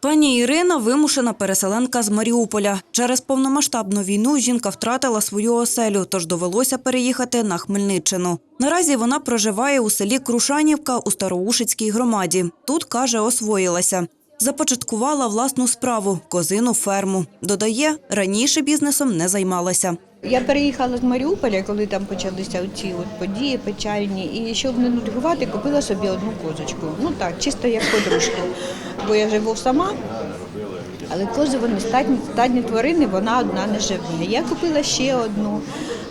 Пані Ірина вимушена переселенка з Маріуполя. Через повномасштабну війну жінка втратила свою оселю, тож довелося переїхати на Хмельниччину. Наразі вона проживає у селі Крушанівка у Староушицькій громаді. Тут, каже, освоїлася. Започаткувала власну справу – козину ферму. Додає, раніше бізнесом не займалася. Я переїхала з Маріуполя, коли там почалися ці от події печальні. І щоб не нудьгувати, купила собі одну козочку. Ну так, чисто як подружку. Бо я живу сама, але кози вони статні, статні тварини, вона одна не живе. Я купила ще одну,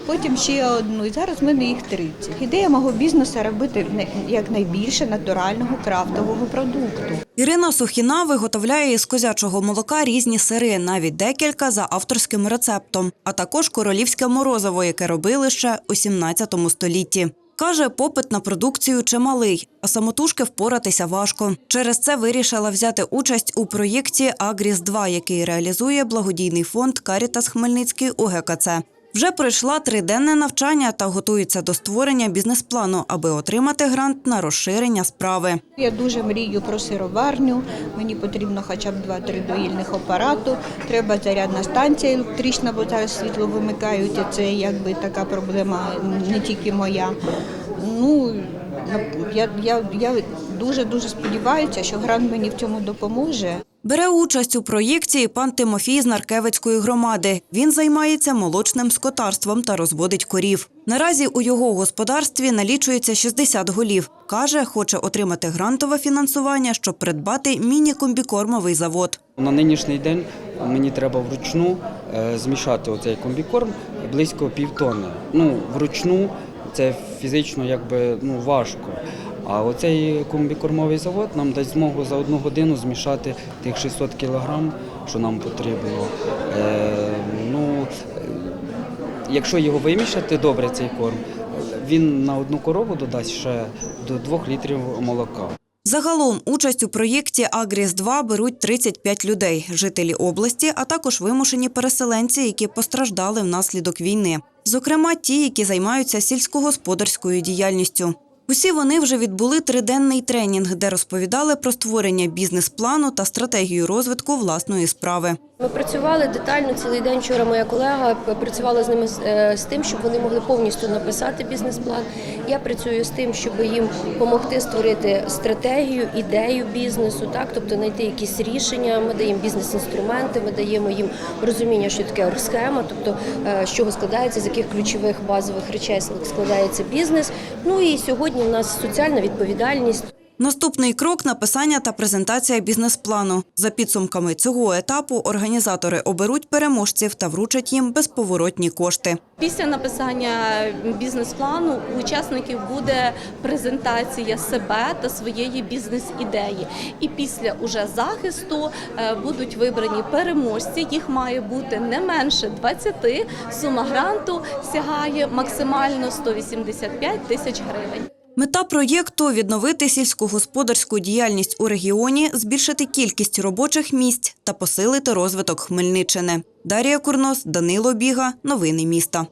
потім ще одну, і зараз в мене їх 30. Ідея мого бізнесу робити якнайбільше натурального крафтового продукту. Ірина Сухіна виготовляє із козячого молока різні сири, навіть декілька за авторським рецептом, а також королівське морозиво, яке робили ще у 17 столітті. Каже, попит на продукцію чималий, а самотужки впоратися важко. Через це вирішила взяти участь у проєкті Агріс 2 який реалізує благодійний фонд Карітас Хмельницький у ГКЦ. Вже пройшла триденне навчання та готується до створення бізнес-плану, аби отримати грант на розширення справи. Я дуже мрію про сироварню. Мені потрібно хоча б 2-3 доїльних апарату. Треба зарядна станція електрична, бо зараз світло вимикають. І це якби така проблема не тільки моя. Ну я, я дуже дуже сподіваюся, що грант мені в цьому допоможе. Бере участь у проєкті пан Тимофій з Наркевицької громади. Він займається молочним скотарством та розводить корів. Наразі у його господарстві налічується 60 голів. Каже, хоче отримати грантове фінансування, щоб придбати міні-комбікормовий завод. На нинішній день мені треба вручну е, змішати оцей комбікорм близько півтонни. Ну, вручну це фізично якби ну, важко. А оцей комбікормовий завод нам дасть змогу за одну годину змішати тих 600 кілограм, що нам потрібно. Е, ну, якщо його вимішати добре, цей корм, він на одну корову додасть ще до 2 літрів молока. Загалом участь у проєкті Агріс 2 беруть 35 людей, жителі області, а також вимушені переселенці, які постраждали внаслідок війни. Зокрема, ті, які займаються сільськогосподарською діяльністю. Усі вони вже відбули триденний тренінг, де розповідали про створення бізнес-плану та стратегію розвитку власної справи. Ми працювали детально цілий день. Вчора моя колега працювала з ними е, з тим, щоб вони могли повністю написати бізнес-план. Я працюю з тим, щоб їм допомогти створити стратегію, ідею бізнесу, так тобто знайти якісь рішення. Ми даємо бізнес-інструменти, ми даємо їм розуміння, що таке схема, тобто е, з чого складається, з яких ключових базових речей складається бізнес. Ну і сьогодні в нас соціальна відповідальність. Наступний крок написання та презентація бізнес-плану. За підсумками цього етапу організатори оберуть переможців та вручать їм безповоротні кошти. Після написання бізнес-плану у учасників буде презентація себе та своєї бізнес-ідеї. І після уже захисту е, будуть вибрані переможці. Їх має бути не менше 20. Сума гранту сягає максимально 185 тисяч гривень. Мета проєкту відновити сільськогосподарську діяльність у регіоні, збільшити кількість робочих місць та посилити розвиток Хмельниччини. Дарія Курнос, Данило Біга. Новини міста.